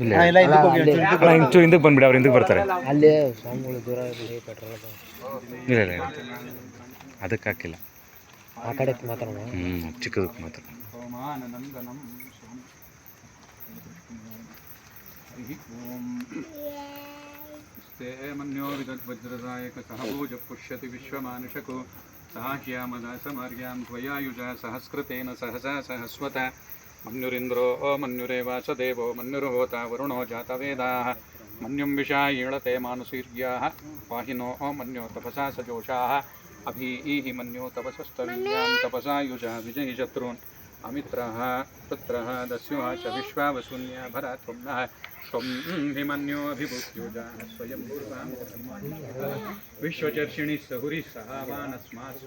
ಅಲ್ಲ ಇಂಚು ಹಿಂದಕ್ಕೆ ಬಂದ್ಬಿಡಿ ಅವ್ರು ಹಿಂದಕ್ಕೆ ಬರ್ತಾರೆ. ಅಲ್ಲಿ ಸ್ವಾಮಿಗಳು ದೂರ ಇರಲಿ ಪೆಟ್ರೋಲ್ ಇಲ್ಲ ಇಲ್ಲ ಇಲ್ಲ. ಅದಕ್ಕೆ ಹಾಕಿಲ್ಲ. ಆ ಕಡೆ ಮಾತ್ರ ಹ್ಞೂ ಚಿಕ್ಕದಕ್ಕೆ ಮಾತ್ರ ಮನ್ಯೋ ಸಹಭೋಜ ಪುಷ್ಯತಿ ವಿಶ್ವಮಾನುಷಕೋ ಸಮರ್ಯಾಂ ತ್ವಯಾಯುಜ ಸಹಸ್ಕೃತೇನ ಸಹಸ ಸಹಸ್ವತ मन्युरिन्द्रो मन्युरेव स देवो मन्युर्होता वरुणो जातवेदाः। मन्युं विशायीळते मानुसीर्याः। वाहिनो मन्यो तपसा सजोषाः। अभीः मन्यो तपसस्तवीयां तपसायुषा विजयशत्रून् अमित्रः पुत्रः दस्युः च विश्वावसून्या भरा त्वं नः त्वं हि स्वयं विश्वचर्षिणि सहुरिः सहा वानस्मासु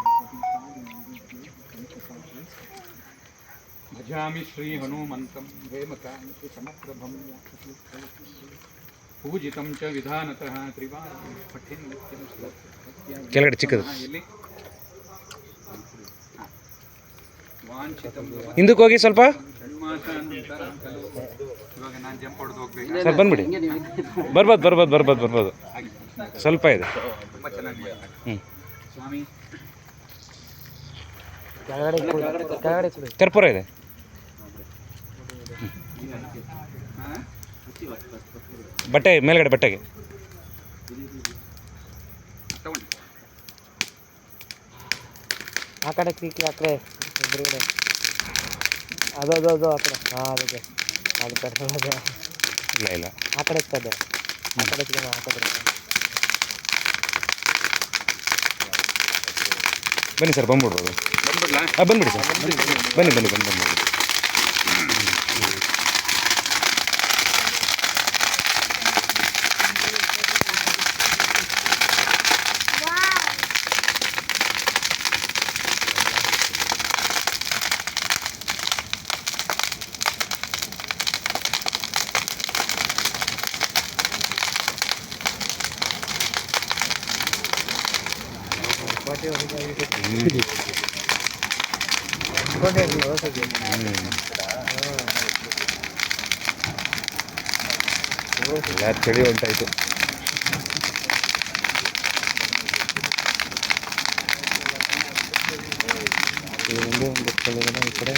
ಭಜಾಮಿ ಶ್ರೀ ಹನುಮಂತಂ ಹೇಮಕಾಂತಿ ಸಮಪ್ರಭಂ ಪೂಜಿತಂ ಚ ವಿಧಾನತಃ ತ್ರಿವಾರಂ ಪಠಿನ್ ಕೆಳಗಡೆ ಚಿಕ್ಕದು. ಹಿಂದಕ್ಕೆ ಹೋಗಿ ಸ್ವಲ್ಪ? ಸ್ವಲ್ಪ ಬಂದ್ಬಿಡಿ. ಬರ್ಬೋದು ಬರ್ಬೋದು ಬರ್ಬೋದು ಬರ್ಬೋದು. ಸ್ವಲ್ಪ ಇದೆ. ಕರ್ಪೂರ ಇದೆ. ಬಟ್ಟೆ ಮೇಲ್ಗಡೆ ಬಟ್ಟೆಗೆ. ಆ ಕಡೆ ಕ್ರೀಕಿ ಆ ಕಡೆ ಎದುರುಗಡೆ ಅದು ಅದು ಅದು ಆ ಕಡೆ. ಹಾಂ ಅದಕ್ಕೆ. ಅದು ಪೆಟ್ರೋಲ್ ಅದೇ. ಇಲ್ಲ ಇಲ್ಲ. ಆ ಕಡೆ ಇರ್ತದೆ. ಆ ಕಡೆ ಆ ಕಡೆ ಬನ್ನಿ ಸರ್ ಬಂದ್ಬಿಡ್ಬೋದು. ಬಂದ್ಬಿಡ್ಲಾ? ಹಾಂ ಬಂದ್ಬಿಡಿ ಸರ್. ಬನ್ನಿ ಬನ್ನಿ ಬನ್ನಿ ಬನ್ನಿ. ಎಲ್ಲ ಚಳಿ ಹೊಂಟಾಯ್ತು ಈ ಮುಂದೆ ಒಂದು ಕೆಳಗಡೆ ಈ ಕಡೆ